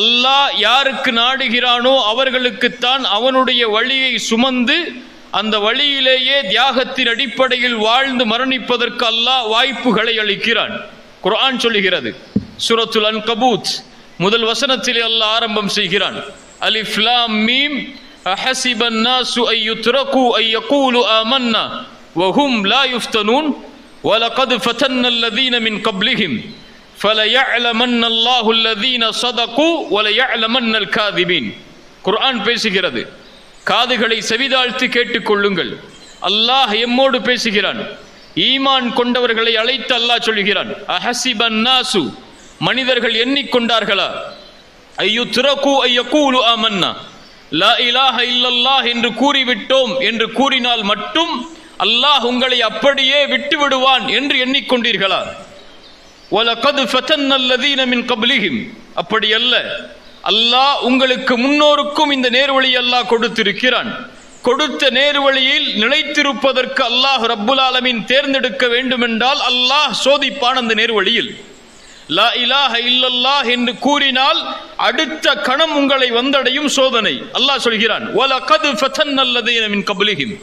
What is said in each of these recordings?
அல்லாஹ் யாருக்கு நாடுகிறானோ அவர்களுக்குத்தான் அவனுடைய வழியை சுமந்து அந்த வழியிலேயே தியாகத்தின் அடிப்படையில் வாழ்ந்து மரணிப்பதற்கு அல்லாஹ் வாய்ப்புகளை அளிக்கிறான் குர்ஆன் சொல்லுகிறது சூரத்துல் அன்கபூத் முதல் வசனத்திலே அல்லாஹ் ஆரம்பம் செய்கிறான் அலிஃப் லாம் மீம் அஹஸிப الناس أن يتركوا أن يقولوا آمنا وهم لا يفتنون ولقد فتنا الذين من قبلهم فليعلمن الله الذين صدقوا وليعلمن الكاذبين குர்ஆன் பேசுகிறது காதுகளை செவிதாழ்த்தி கேட்டுக்கொள்ளுங்கள் அல்லாஹ் எம்மோடு பேசுகிறான் ஈமான் கொண்டவர்களை அழைத்து அல்லாஹ் சொல்கிறான் அஹசிபன் நாசு மனிதர்கள் எண்ணிக்கொண்டார்களா ஐயு துறக்கு ஐயக்கூலு ஆமன்னா லா இலாஹ இல்லல்லாஹ் என்று கூறிவிட்டோம் என்று கூறினால் மட்டும் அல்லாஹ் உங்களை அப்படியே விட்டு விடுவான் என்று எண்ணிக்கொண்டீர்களா வலகது ஃபதன்ன அல்லதீன மின் கப்லிஹிம். அப்படி அல்ல அல்லாஹ் உங்களுக்கு முன்னோருக்கும் இந்த நேர்வழி அல்லாஹ் கொடுத்திருக்கிறான். கொடுத்த நேர்வழியில் நிலைத்திருப்பதற்கு அல்லாஹ் ரப்புல் ஆலமின் தேர்ந்தெடுக்க வேண்டுமென்றால் அல்லாஹ் சோதிப்பான் அந்த நேர்வழியில். லா இலாஹ இல்லல்லாஹ் என்று கூறினால் அடுத்த கணம் உங்களை வந்தடையும் சோதனை. அல்லாஹ் சொல்கிறான் வலகது ஃபதன்ன அல்லது மின் கப்லிஹிம்.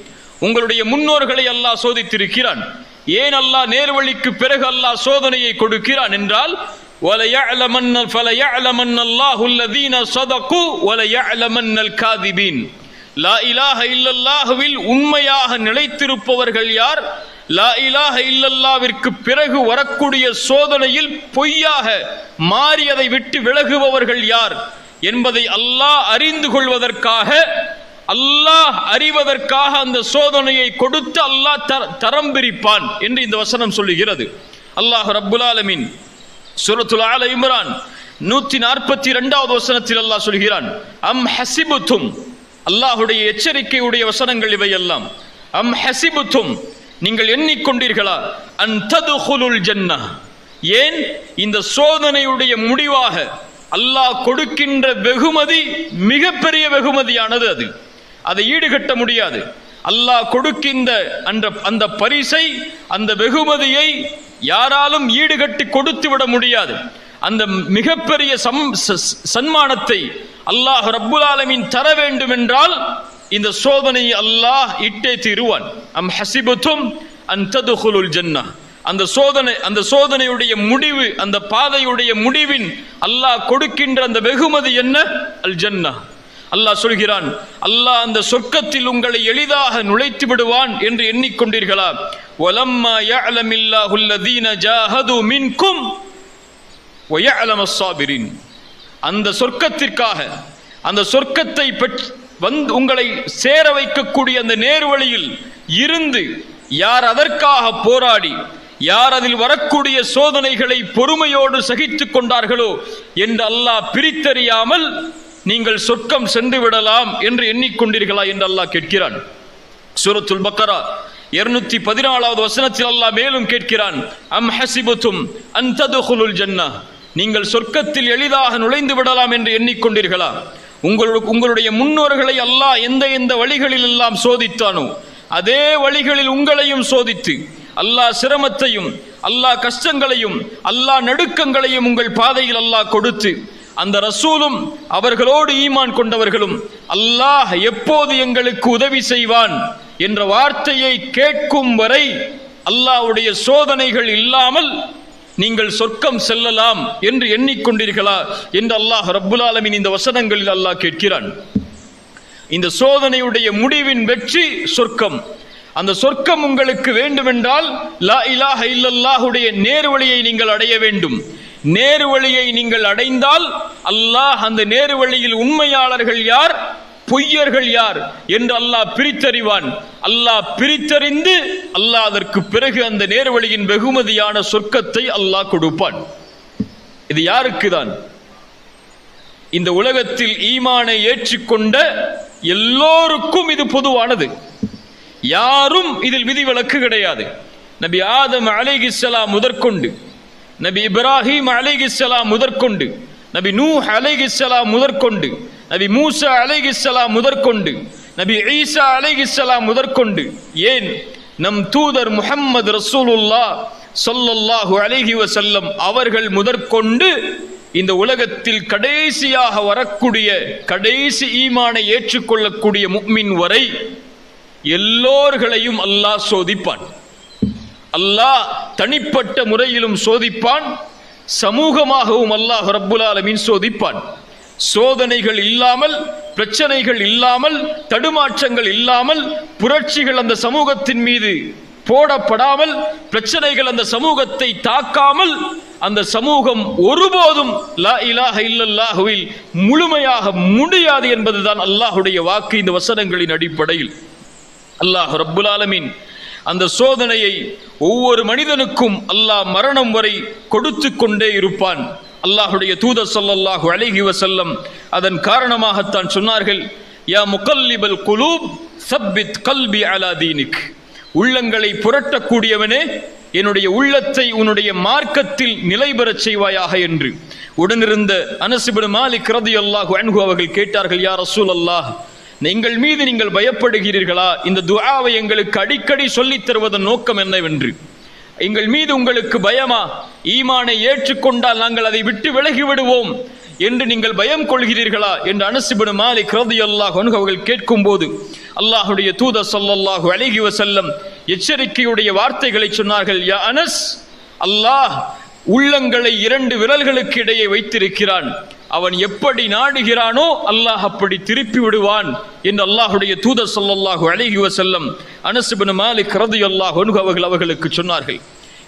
உங்களுடைய முன்னோர்களை அல்லாஹ் சோதித்திருக்கிறான். ஏன் அல்லாஹ் நேர்வழிக்கு பிறகு அல்லாஹ் சோதனையை கொடுக்கிறான் என்றால் وَلَيَعْلَمَنَّ فَلَيَعْلَمَنَّ اللَّهُ الَّذِينَ صَدَقُوا وَلَيَعْلَمَنَّ الْكَاذِبِينَ லா இலாஹ இல்லல்லாஹுவில் உண்மையாக நிலைத்திருப்பவர்கள் யார் லா இலாஹ இல்லல்லாவிற்கு பிறகு வரக்கூடிய சோதனையில் பொய்யாக மாறியதை விட்டு விலகுபவர்கள் யார் என்பதை அல்லாஹ் அறிந்து கொள்வதற்காக அல்லாஹ் அறிவதற்காக அந்த சோதனையை கொடுத்து அல்லாஹ் தர- தரம் பிரிப்பான் என்று இந்த வசனம் சொல்லுகிறது. அல்லாஹ் ரப்புல் ஆலமின் சூரத்துல் ஆல இம்ரான் நூத்தி நாற்பத்தி இரண்டாவது வசனத்தில் அல்லாஹ் சொல்கிறான் அம் ஹசிபுத்தும் அல்லாஹுடைய எச்சரிக்கையுடைய வசனங்கள் இவையெல்லாம் அம் ஹசிபுத்தும் நீங்கள் எண்ணிக்கொண்டீர்களா அன் ததுகுலுல் ஏன்? இந்த சோதனையுடைய முடிவாக அல்லாஹ் கொடுக்கின்ற வெகுமதி மிகப்பெரிய வெகுமதியானது அது. அதை ஈடுகட்ட முடியாது. அல்லாஹ் கொடுக்கின்ற அந்த அந்த பரிசை அந்த வெகுமதியை யாராலும் ஈடுகட்டி கொடுத்து விட முடியாது. அந்த மிகப்பெரிய சம் ச- சன்மானத்தை அல்லாஹ் ரப்புல் ஆலமின் தர வேண்டும் என்றால் இந்த சோதனை அல்லாஹ் இட்டே தீருவான். அம் ஹசிபுத்தும் அன் ஜன்னா அந்த சோதனை அந்த சோதனையுடைய முடிவு அந்த பாதையுடைய முடிவின் அல்லாஹ் கொடுக்கின்ற அந்த வெகுமதி என்ன? அல் ஜன்னா அல்லாஹ் சொல்கிறான் அல்லாஹ் அந்த சொர்க்கத்தில் உங்களை எளிதாக நுழைத்து விடுவான் என்று எண்ணிக்கொண்டீர்களா? வலம்மா யஅலமில்லாஹு அல்லதீன ஜாஹது மின்கும் வயஅலம சாபிரின் அந்த சொர்க்கத்திற்காக அந்த சொர்க்கத்தை பெற் வந்து உங்களை சேர வைக்கக்கூடிய அந்த நேர்வழியில் இருந்து யார் அதற்காக போராடி யார் அதில் வரக்கூடிய சோதனைகளை பொறுமையோடு சகித்து கொண்டார்களோ என்று அல்லாஹ் பிரித்தறியாமல் நீங்கள் சொர்க்கம் சென்று விடலாம் என்று எண்ணிக்கொண்டீர்களா என்று அல்லாஹ் கேட்கிறான். சூரத்துல் பக்கரா இருநூத்தி பதினாலாவது வசனத்தில் அல்லாஹ் மேலும் கேட்கிறான் அம் ஹசிபுத்தும் அந்ததுகுலுல் ஜன்னா. நீங்கள் சொர்க்கத்தில் எளிதாக நுழைந்து விடலாம் என்று எண்ணிக்கொண்டீர்களா? உங்களுடைய உங்களுடைய முன்னோர்களை அல்லாஹ் எந்த எந்த வழிகளில் எல்லாம் சோதித்தானோ அதே வழிகளில் உங்களையும் சோதித்து அல்லாஹ் சிரமத்தையும் அல்லாஹ் கஷ்டங்களையும் அல்லாஹ் நடுக்கங்களையும் உங்கள் பாதையில் அல்லாஹ் கொடுத்து அந்த ரசூலும் அவர்களோடு ஈமான் கொண்டவர்களும் அல்லாஹ் எப்போது எங்களுக்கு உதவி செய்வான்? என்ற வார்த்தையை கேட்கும் வரை அல்லாஹ்வுடைய சோதனைகள் இல்லாமல் நீங்கள் சொர்க்கம் செல்லலாம் என்று எண்ணிக்கொண்டீர்களா என்று அல்லாஹ் ரப்புல் ஆலமின் இந்த வசனங்களில் அல்லாஹ் கேட்கிறான். இந்த சோதனையுடைய முடிவின் வெற்றி சொர்க்கம். அந்த சொர்க்கம் உங்களுக்கு வேண்டுமென்றால் லா இலாஹ இல்லல்லாஹுடைய நேர்வழியை நீங்கள் அடைய வேண்டும். நேரு வழியை நீங்கள் அடைந்தால் அல்லாஹ் அந்த நேரு வழியில் உண்மையாளர்கள் யார்? பொய்யர்கள் யார்? என்று அல்லாஹ் பிரித்தறிவான். அல்லாஹ் பிரித்தறிந்து அல்லாஹ் அதற்கு பிறகு அந்த நேர்வழியின் வெகுமதியான சொர்க்கத்தை அல்லாஹ் கொடுப்பான். இது யாருக்கு தான்? இந்த உலகத்தில் ஈமானை ஏற்றுக்கொண்ட எல்லோருக்கும் இது பொதுவானது. யாரும் இதில் விதிவிலக்கு கிடையாது. நபி ஆதம் அலிகிஸ்லாம் முதற்கொண்டு நபி இப்ராஹிம் அலைகிஸ்ஸலாம் முதற்கொண்டு நபி நூ அலைகிஸ்ஸலாம் முதற்கொண்டு நபி மூசா அலைகிஸ்ஸலாம் முதற்கொண்டு நபி ஈசா அலைகிஸ்ஸலாம் முதற்கொண்டு ஏன்? நம் தூதர் முஹம்மது ரசூலுல்லா சொல்லல்லாஹு அலைஹி வசல்லம் அவர்கள் முதற்கொண்டு இந்த உலகத்தில் கடைசியாக வரக்கூடிய கடைசி ஈமானை ஏற்றுக்கொள்ளக்கூடிய முக்மின் வரை எல்லோர்களையும் அல்லாஹ் சோதிப்பான். அல்லாஹ் தனிப்பட்ட முறையிலும் சோதிப்பான் சமூகமாகவும் அல்லாஹ் ரப்புலாலமின் சோதிப்பான். சோதனைகள் இல்லாமல் பிரச்சனைகள் இல்லாமல் தடுமாற்றங்கள் இல்லாமல் புரட்சிகள் அந்த சமூகத்தின் மீது போடப்படாமல் பிரச்சனைகள் அந்த சமூகத்தை தாக்காமல் அந்த சமூகம் ஒருபோதும் லா இலாஹ இல்லல்லாஹுவில் முழுமையாக முடியாது என்பதுதான் அல்லாஹுடைய வாக்கு இந்த வசனங்களின் அடிப்படையில். அல்லாஹ் ரப்புல் ஆலமீன் அந்த சோதனையை ஒவ்வொரு மனிதனுக்கும் அல்லாஹ் மரணம் வரை கொடுத்து கொண்டே இருப்பான். அல்லாஹுடைய தூதர் சொல்லல்லாஹு அழகி வசல்லம் அதன் காரணமாகத்தான் சொன்னார்கள் யா முகல்லிபல் குலூப் சப்பித் கல்பி அலாதீனிக் உள்ளங்களை புரட்டக்கூடியவனே என்னுடைய உள்ளத்தை உன்னுடைய மார்க்கத்தில் நிலை பெறச் செய்வாயாக என்று. உடனிருந்த அனசிபின் மாலிக் ரதியல்லாஹு அன்ஹு அவர்கள் கேட்டார்கள் யா ரசூல் அல்லாஹ் எங்கள் மீது நீங்கள் பயப்படுகிறீர்களா? இந்த துஆவை எங்களுக்கு அடிக்கடி சொல்லித் தருவதன் நோக்கம் என்னவென்று? எங்கள் மீது உங்களுக்கு பயமா? ஈமானை ஏற்றுக்கொண்டால் நாங்கள் அதை விட்டு விலகி விடுவோம் என்று நீங்கள் பயம் கொள்கிறீர்களா? என்று அனசிபின் மாலிக் ரதியல்லாஹு அல்லாஹ் அவர்கள் கேட்கும்போது அல்லாஹுடைய தூத ஸல்லல்லாஹு அலைஹி வஸல்லம் எச்சரிக்கையுடைய வார்த்தைகளை சொன்னார்கள் யா அனஸ் அல்லாஹ் உள்ளங்களை இரண்டு விரல்களுக்கு இடையே வைத்திருக்கிறான். அவன் எப்படி நாடுகிறானோ அல்லாஹ் அப்படி திருப்பி விடுவான் என்று அல்லாஹுடைய தூதர் சொல்லல்லாஹு அலைஹி வஸல்லம் அனஸ் மாலிக் ரது அல்லாஹ் அவர்கள் அவர்களுக்கு சொன்னார்கள்.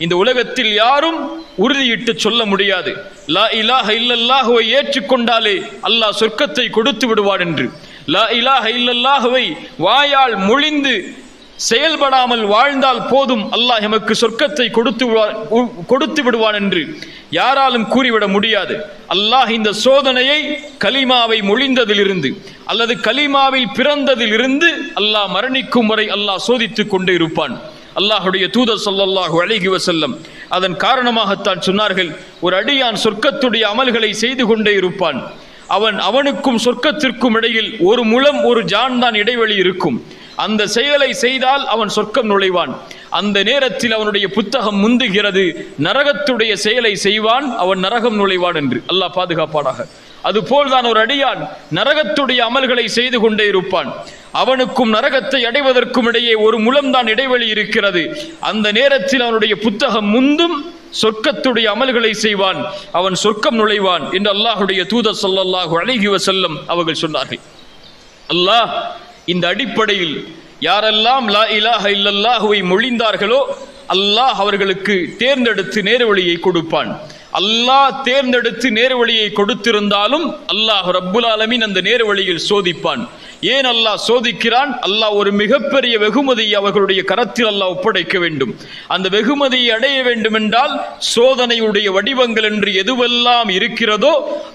இந்த உலகத்தில் யாரும் உறுதியிட்டு சொல்ல முடியாது. லா இலாஹ இல்லல்லாஹுவை ஏற்றுக்கொண்டாலே அல்லாஹ் சொர்க்கத்தை கொடுத்து விடுவான் என்று. லா இலாஹ இல்லல்லாஹுவை வாயால் மொழிந்து செயல்படாமல் வாழ்ந்தால் போதும். அல்லாஹ் எமக்கு சொர்க்கத்தை கொடுத்து உ- கொடுத்து விடுவான் என்று யாராலும் கூறிவிட முடியாது. அல்லாஹ் இந்த சோதனையை கலிமாவை மொழிந்ததிலிருந்து அல்லது கலிமாவில் பிறந்ததிலிருந்து அல்லாஹ் மரணிக்கும் வரை அல்லாஹ் சோதித்துக் கொண்டே இருப்பான். அல்லாஹுடைய தூதர் சொல்லல்லாஹு அழகி வசல்லம் அதன் காரணமாகத்தான் சொன்னார்கள் ஒரு அடியான் சொர்க்கத்துடைய அமல்களை செய்து கொண்டே இருப்பான். அவன் அவனுக்கும் சொர்க்கத்திற்கும் இடையில் ஒரு முழம் ஒரு ஜான் தான் இடைவெளி இருக்கும். அந்த செயலை செய்தால் அவன் சொர்க்கம் நுழைவான். அந்த நேரத்தில் அவனுடைய புத்தகம் முந்துகிறது. நரகத்துடைய செயலை செய்வான் அவன் நரகம் நுழைவான் என்று. அல்லாஹ் பாதுகாப்பானாக. அதுபோல்தான் ஒரு அடியான் நரகத்துடைய அமல்களை செய்து கொண்டே இருப்பான். அவனுக்கும் நரகத்தை அடைவதற்கும் இடையே ஒரு முழம்தான் இடைவெளி இருக்கிறது. அந்த நேரத்தில் அவனுடைய புத்தகம் முந்தும் சொர்க்கத்துடைய அமல்களை செய்வான். அவன் சொர்க்கம் நுழைவான் என்று அல்லாஹுடைய தூதர் சொல்லல்லாஹு அலைஹி செல்லும் அவர்கள் சொன்னார்கள். அல்லாஹ் இந்த அடிப்படையில் யாரெல்லாம் லா இலாஹ இல்லல்லாஹுவை மொழிந்தார்களோ அல்லாஹ் அவர்களுக்கு தேர்ந்தெடுத்து நேர்வழியை கொடுப்பான். அல்லாஹ் தேர்ந்தெடுத்து நேர்வழியை கொடுத்திருந்தாலும் அல்லாஹ் ரப்புல் ஆலமின் அந்த நேர்வழியில் சோதிப்பான். ஏன் அல்லாஹ் சோதிக்கிறான்? அல்லாஹ் ஒரு மிகப்பெரிய வெகுமதியை அவர்களுடைய கரத்தில் அல்லாஹ் ஒப்படைக்க வேண்டும். அந்த வெகுமதியை அடைய வேண்டும் என்றால் சோதனையுடைய வடிவங்கள் என்று எதுவெல்லாம் இருக்கிறதோ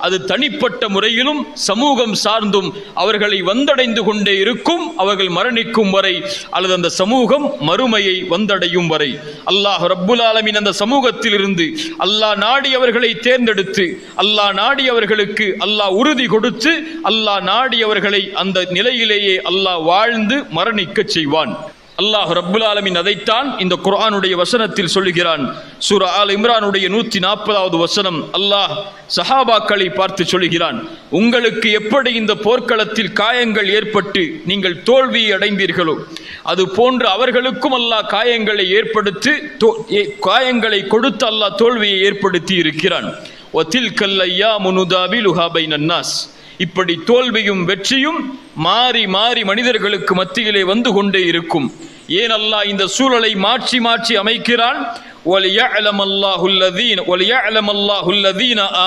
அது தனிப்பட்ட முறையிலும் சமூகம் சார்ந்தும் அவர்களை வந்தடைந்து கொண்டே இருக்கும். அவர்கள் மரணிக்கும் வரை அல்லது அந்த சமூகம் மறுமையை வந்தடையும் வரை. அல்லாஹ் ரப்புல் ஆலமின் அந்த சமூகத்தில் இருந்து அல்லாஹ் நாடி அவர்களை தேர்ந்தெடுத்து அல்லாஹ் நாடியவர்களுக்கு அல்லாஹ் உறுதி கொடுத்து அல்லாஹ் நாடியவர்களை அந்த நிலையிலேயே அல்லாஹ் வாழ்ந்து மரணிக்கச் செய்வான். அல்லாஹ் ரப்புல் ஆலமின் அதைத்தான் இந்த குரானுடைய வசனத்தில் சொல்லுகிறான். சூரா ஆல் இம்ரானுடைய நூற்றி நாற்பதாவது வசனம் அல்லாஹ் சஹாபாக்களை பார்த்து சொல்லுகிறான். உங்களுக்கு எப்படி இந்த போர்க்களத்தில் காயங்கள் ஏற்பட்டு நீங்கள் தோல்வியை அடைந்தீர்களோ அது போன்று அவர்களுக்கும் அல்லாஹ் காயங்களை ஏற்படுத்தி தோ- ஏ- காயங்களை கொடுத்து அல்லாஹ் தோல்வியை ஏற்படுத்தி இருக்கிறான். ஒத்தில் கல்லையா முனுதாபிலுஹா நன்னாஸ் இப்படி தோல்வியும் வெற்றியும் மாறி மாறி மனிதர்களுக்கு மத்தியிலே வந்து கொண்டே இருக்கும். ஏன் அல்லாஹ் இந்த சூழலை மாற்றி மாற்றி அமைக்கிறான்?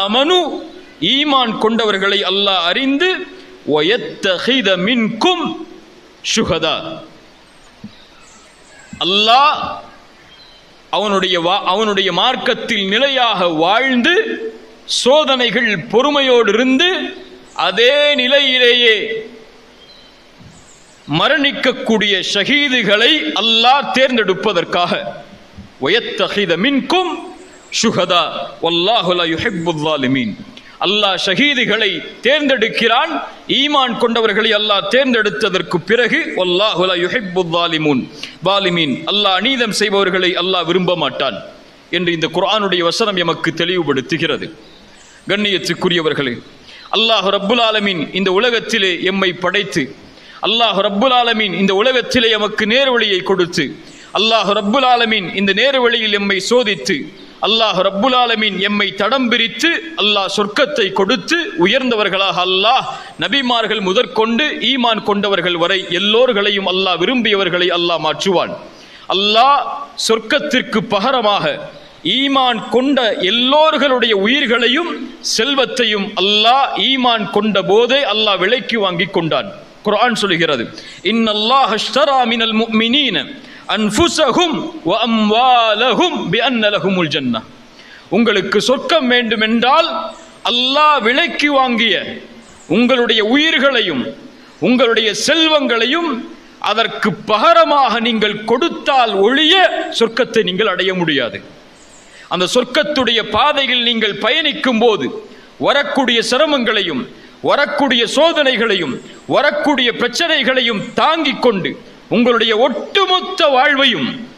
ஆமனு. ஈமான் கொண்டவர்களை அல்லாஹ் அறிந்து மின்கும் சுகதா அல்லாஹ் அவனுடைய அவனுடைய மார்க்கத்தில் நிலையாக வாழ்ந்து சோதனைகள் பொறுமையோடு இருந்து அதே நிலையிலேயே மரணிக்கக்கூடிய ஷஹீதுகளை அல்லாஹ் தேர்ந்தெடுப்பதற்காக வயத்தஹித மின்கும் ஷுஹதா வல்லாஹு லா அல்லாஹ் ஷஹீதுகளை தேர்ந்தெடுக்கிறான் ஈமான் கொண்டவர்களை அல்லாஹ் தேர்ந்தெடுத்ததற்கு பிறகு வல்லாஹு லா வாலிமீன் அல்லாஹ் அநீதம் செய்பவர்களை அல்லாஹ் விரும்ப மாட்டான் என்று இந்த குரானுடைய வசனம் எமக்கு தெளிவுபடுத்துகிறது. கண்ணியத்துக்குரியவர்களே அல்லாஹ் ரப்புல் ஆலமீன் இந்த உலகத்திலே எம்மை படைத்து அல்லாஹ் ரப்புல் ஆலமீன் இந்த உலகத்திலே எமக்கு நேர்வழியை கொடுத்து அல்லாஹ் ரப்புல் ஆலமீன் இந்த நேர்வழியில் எம்மை சோதித்து அல்லாஹ் ரப்புல் ஆலமீன் எம்மை தடம் பிரித்து அல்லாஹ் சொர்க்கத்தை கொடுத்து உயர்ந்தவர்களாக அல்லாஹ் நபிமார்கள் முதற்கொண்டு ஈமான் கொண்டவர்கள் வரை எல்லோர்களையும் அல்லாஹ் விரும்பியவர்களை அல்லாஹ் மாற்றுவான். அல்லாஹ் சொர்க்கத்திற்கு பகரமாக ஈமான் கொண்ட எல்லோர்களுடைய உயிர்களையும் செல்வத்தையும் அல்லாஹ் ஈமான் கொண்ட போதே அல்லாஹ் விலைக்கு வாங்கி கொண்டான். குரான் சொல்கிறது இன்னல்லாஹ் அஷ்தரா மினல் முஃமினீன அன்ஃபுஸஹும் வ அம்வாலஹும் பி அன்னலஹுமுல் ஜன்னah உங்களுக்கு சொர்க்கம் வேண்டுமென்றால் அல்லாஹ் விலைக்கு வாங்கிய உங்களுடைய உயிர்களையும் உங்களுடைய செல்வங்களையும் அதற்கு பகரமாக நீங்கள் கொடுத்தால் ஒழிய சொர்க்கத்தை நீங்கள் அடைய முடியாது. அந்த சொர்க்கத்துடைய பாதையில் நீங்கள் பயணிக்கும் போது வரக்கூடிய சிரமங்களையும் வரக்கூடிய சோதனைகளையும் வரக்கூடிய பிரச்சனைகளையும் தாங்கிக் கொண்டு உங்களுடைய ஒட்டுமொத்த வாழ்வையும்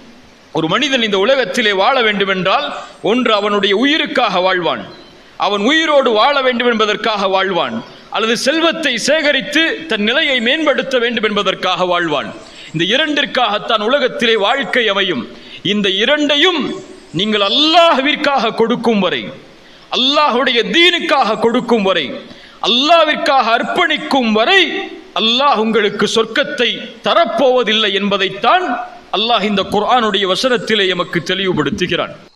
ஒரு மனிதன் இந்த உலகத்திலே வாழ வேண்டுமென்றால் ஒன்று அவனுடைய உயிருக்காக வாழ்வான். அவன் உயிரோடு வாழ வேண்டும் என்பதற்காக வாழ்வான். அல்லது செல்வத்தை சேகரித்து தன் நிலையை மேம்படுத்த வேண்டும் என்பதற்காக வாழ்வான். இந்த இரண்டிற்காகத்தான் உலகத்திலே வாழ்க்கை அமையும். இந்த இரண்டையும் நீங்கள் அல்லாஹ்விற்காக கொடுக்கும் வரை அல்லாஹுடைய தீனுக்காக கொடுக்கும் வரை அல்லாவிற்காக அர்ப்பணிக்கும் வரை அல்லாஹ் உங்களுக்கு சொர்க்கத்தை தரப்போவதில்லை என்பதைத்தான் அல்லாஹ் இந்த குர்ஆனுடைய வசனத்திலே எமக்கு தெளிவுபடுத்துகிறான்.